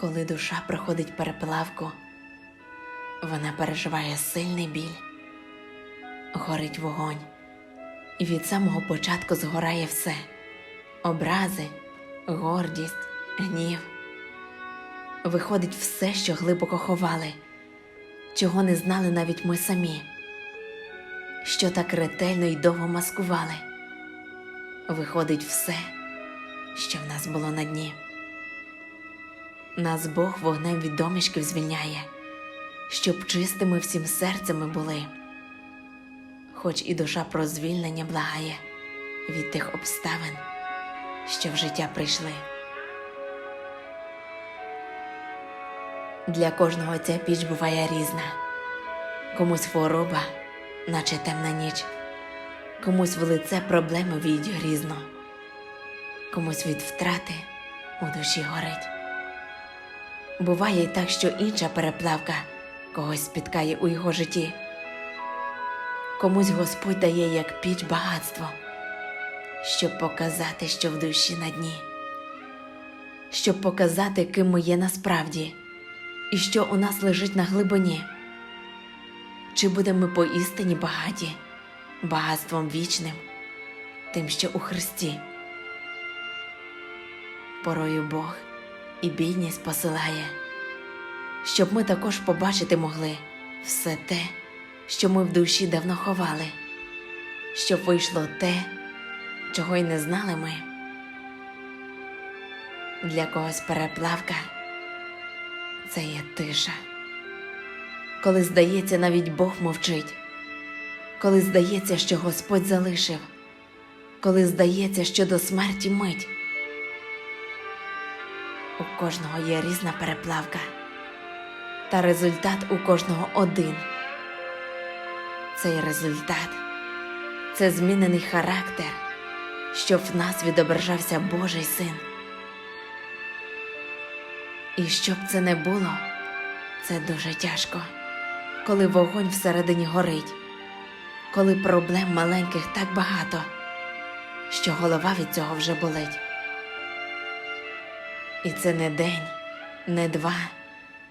Коли душа проходить переплавку, вона переживає сильний біль, горить вогонь, і від самого початку згорає все образи, гордість, гнів. Виходить все, що глибоко ховали, чого не знали навіть ми самі, що так ретельно й довго маскували. Виходить все, що в нас було на дні. Нас Бог вогнем від домішків звільняє, щоб чистими всім серцями були, хоч і душа про звільнення благає від тих обставин, що в життя прийшли. Для кожного ця піч буває різна, комусь хвороба, наче темна ніч, комусь в лице проблеми війдь грізно, комусь від втрати у душі горить. Буває й так, що інша переплавка когось спіткає у його житті. Комусь Господь дає як піч багатство, щоб показати, що в душі на дні, щоб показати, ким ми є насправді, і що у нас лежить на глибині. Чи будемо ми поістині багаті, багатством вічним, тим, що у Христі. Порою Бог і бідність посилає, щоб ми також побачити могли все те, що ми в душі давно ховали, щоб вийшло те, чого й не знали ми. Для когось переплавка це є тиша, коли здається, навіть Бог мовчить, коли здається, що Господь залишив, коли здається, що до смерті мить. У кожного є різна переплавка, та результат у кожного один. Цей результат це змінений характер, щоб в нас відображався Божий син. І щоб це не було, це дуже тяжко, коли вогонь всередині горить, коли проблем маленьких так багато, що голова від цього вже болить. І це не день, не два,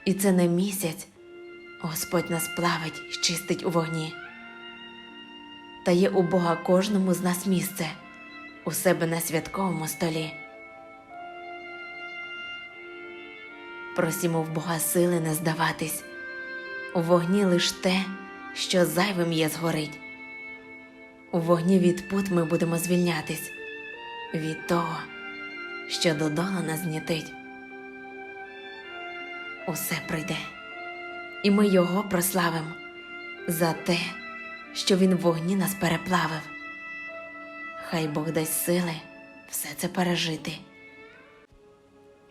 і це не місяць. Господь нас плавить і чистить у вогні. Та є у Бога кожному з нас місце у себе на святковому столі. Просімо в Бога сили не здаватись, у вогні лиш те, що зайвим є згорить. У вогні від пут ми будемо звільнятись від того що додала нас знітить. Усе пройде, і ми його прославимо за те, що він в вогні нас переплавив. Хай Бог дасть сили все це пережити,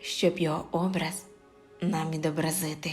щоб його образ нам відобразити.